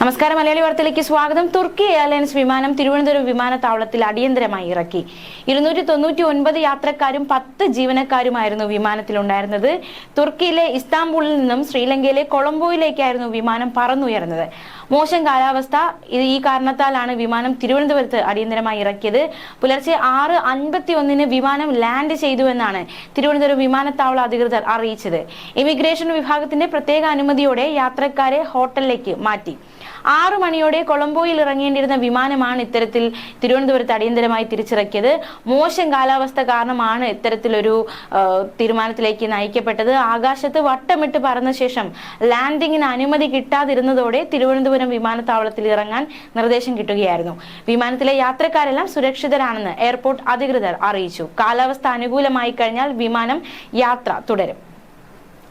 നമസ്കാരം. മലയാളി വാർത്തയിലേക്ക് സ്വാഗതം. തുർക്കി എയർലൈൻസ് വിമാനം തിരുവനന്തപുരം വിമാനത്താവളത്തിൽ അടിയന്തരമായി ഇറക്കി. ഇരുന്നൂറ്റി തൊണ്ണൂറ്റി ഒൻപത് യാത്രക്കാരും പത്ത് ജീവനക്കാരുമായിരുന്നു വിമാനത്തിലുണ്ടായിരുന്നത്. തുർക്കിയിലെ ഇസ്താംബൂളിൽ നിന്നും ശ്രീലങ്കയിലെ കൊളംബോയിലേക്കായിരുന്നു വിമാനം പറന്നുയർന്നത്. മോശം കാലാവസ്ഥ. ഈ കാരണത്താലാണ് വിമാനം തിരുവനന്തപുരത്ത് അടിയന്തരമായി ഇറക്കിയത്. പുലർച്ചെ ആറ് അൻപത്തി ഒന്നിന് വിമാനം ലാൻഡ് ചെയ്തുവെന്നാണ് തിരുവനന്തപുരം വിമാനത്താവള അധികൃതർ അറിയിച്ചത്. ഇമിഗ്രേഷൻ വിഭാഗത്തിന്റെ പ്രത്യേക അനുമതിയോടെ യാത്രക്കാരെ ഹോട്ടലിലേക്ക് മാറ്റി. ആറു മണിയോടെ കൊളംബോയിൽ ഇറങ്ങേണ്ടിയിരുന്ന വിമാനമാണ് ഇത്തരത്തിൽ തിരുവനന്തപുരത്ത് അടിയന്തരമായി തിരിച്ചിറക്കിയത്. മോശം കാലാവസ്ഥ കാരണമാണ് ഇത്തരത്തിലൊരു തീരുമാനത്തിലേക്ക് നയിക്കപ്പെട്ടത്. ആകാശത്ത് വട്ടമിട്ട് പറന്ന ശേഷം ലാൻഡിങ്ങിന് അനുമതി കിട്ടാതിരുന്നതോടെ തിരുവനന്തപുരം വിമാനത്താവളത്തിൽ ഇറങ്ങാൻ നിർദ്ദേശം കിട്ടുകയായിരുന്നു. വിമാനത്തിലെ യാത്രക്കാരെല്ലാം സുരക്ഷിതരാണെന്ന് എയർപോർട്ട് അധികൃതർ അറിയിച്ചു. കാലാവസ്ഥ അനുകൂലമായി കഴിഞ്ഞാൽ വിമാനം യാത്ര തുടരും.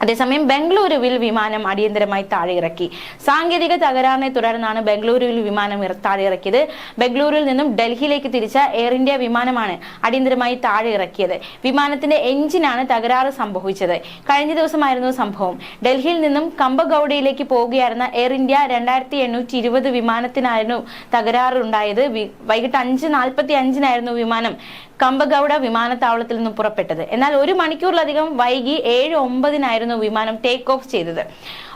അതേസമയം ബംഗളൂരുവിൽ വിമാനം അടിയന്തരമായി താഴെയിറക്കി. സാങ്കേതിക തകരാറിനെ തുടർന്നാണ് ബംഗളൂരുവിൽ വിമാനം താഴെയിറക്കിയത്. താഴെ ബംഗളൂരുവിൽ നിന്നും ഡൽഹിയിലേക്ക് തിരിച്ച എയർ ഇന്ത്യ വിമാനമാണ് അടിയന്തരമായി താഴെയിറക്കിയത്. വിമാനത്തിന്റെ എഞ്ചിനാണ് തകരാറ് സംഭവിച്ചത്. കഴിഞ്ഞ ദിവസമായിരുന്നു സംഭവം. ഡൽഹിയിൽ നിന്നും കമ്പഗൌഡയിലേക്ക് പോവുകയായിരുന്ന എയർ ഇന്ത്യ രണ്ടായിരത്തി എണ്ണൂറ്റി ഇരുപത് വിമാനത്തിനായിരുന്നു തകരാറുണ്ടായത് വൈകിട്ട് അഞ്ച് നാൽപ്പത്തി അഞ്ചിനായിരുന്നു വിമാനം കമ്പഗൌഡ വിമാനത്താവളത്തിൽ നിന്നും പുറപ്പെട്ടത്. എന്നാൽ ഒരു മണിക്കൂറിലധികം വൈകി ഏഴ് ഒമ്പതിനായിരുന്നു വിമാനം ടേക്ക് ഓഫ് ചെയ്തത്.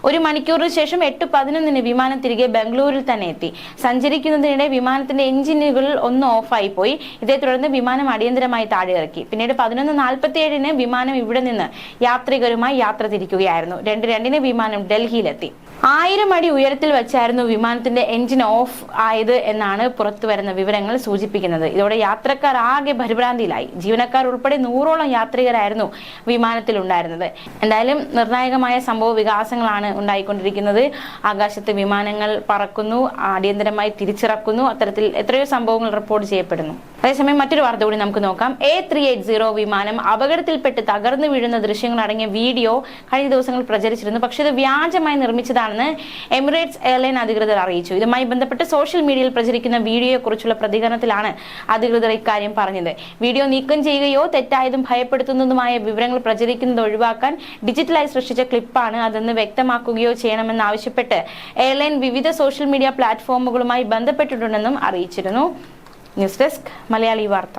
ഒരു മണിക്കൂറിന് ശേഷം എട്ട് പതിനൊന്നിന് വിമാനം തിരികെ ബംഗളൂരിൽ തന്നെ എത്തി. സഞ്ചരിക്കുന്നതിനിടെ വിമാനത്തിന്റെ എഞ്ചിനുകളിൽ ഒന്ന് ഓഫായി പോയി. ഇതേ തുടർന്ന് വിമാനം അടിയന്തരമായി താഴെ ഇറക്കി. പിന്നീട് പതിനൊന്ന് നാൽപ്പത്തി ഏഴിന് വിമാനം ഇവിടെ നിന്ന് യാത്രികരുമായി യാത്ര തിരിക്കുകയായിരുന്നു. രണ്ട് രണ്ടിന് വിമാനം ഡൽഹിയിലെത്തി. ആയിരം അടി ഉയരത്തിൽ വെച്ചായിരുന്നു വിമാനത്തിന്റെ എഞ്ചിൻ ഓഫ് ആയത് എന്നാണ് പുറത്തു വരുന്ന വിവരങ്ങൾ സൂചിപ്പിക്കുന്നത്. ഇതോടെ യാത്രക്കാർ ആകെ പരിഭ്രാന്തിയിലായി. ജീവനക്കാർ ഉൾപ്പെടെ നൂറോളം യാത്രികരായിരുന്നു വിമാനത്തിൽ ഉണ്ടായിരുന്നത് എന്തായാലും നിർണായകമായ സംഭവ വികാസങ്ങളാണ് ഉണ്ടായിക്കൊണ്ടിരിക്കുന്നത്. ആകാശത്ത് വിമാനങ്ങൾ പറക്കുന്നു അടിയന്തരമായി തിരിച്ചിറക്കുന്നു. അത്തരത്തിൽ എത്രയോ സംഭവങ്ങൾ റിപ്പോർട്ട് ചെയ്യപ്പെടുന്നു. അതേസമയം മറ്റൊരു വാർത്ത കൂടി നമുക്ക് നോക്കാം. എ ത്രീ എയ്റ്റ് സീറോ വിമാനം അപകടത്തിൽപ്പെട്ട് തകർന്നു വീഴുന്ന ദൃശ്യങ്ങൾ അടങ്ങിയ വീഡിയോ കഴിഞ്ഞ ദിവസങ്ങൾ പ്രചരിച്ചിരുന്നു. പക്ഷേ ഇത് വ്യാജമായി നിർമ്മിച്ചതാണെന്ന് എമിറേറ്റ്സ് എയർലൈൻ അധികൃതർ അറിയിച്ചു. ഇതുമായി ബന്ധപ്പെട്ട് സോഷ്യൽ മീഡിയയിൽ പ്രചരിക്കുന്ന വീഡിയോയെക്കുറിച്ചുള്ള പ്രതികരണത്തിലാണ് അധികൃതർ ഇക്കാര്യം പറഞ്ഞത്. വീഡിയോ നീക്കം ചെയ്യുകയോ തെറ്റായതും ഭയപ്പെടുത്തുന്നതുമായ വിവരങ്ങൾ പ്രചരിക്കുന്നത് ഒഴിവാക്കാൻ ഡിജിറ്റലായി സൃഷ്ടിച്ച ക്ലിപ്പാണ് അതെന്ന് വ്യക്തമാക്കുകയോ ചെയ്യണമെന്ന് ആവശ്യപ്പെട്ട് എയർലൈൻ വിവിധ സോഷ്യൽ മീഡിയ പ്ലാറ്റ്ഫോമുകളുമായി ബന്ധപ്പെട്ടിട്ടുണ്ടെന്നും അറിയിച്ചിരുന്നു. ന്യൂസ് ഡെസ്ക് മലയാളി വാർത്ത.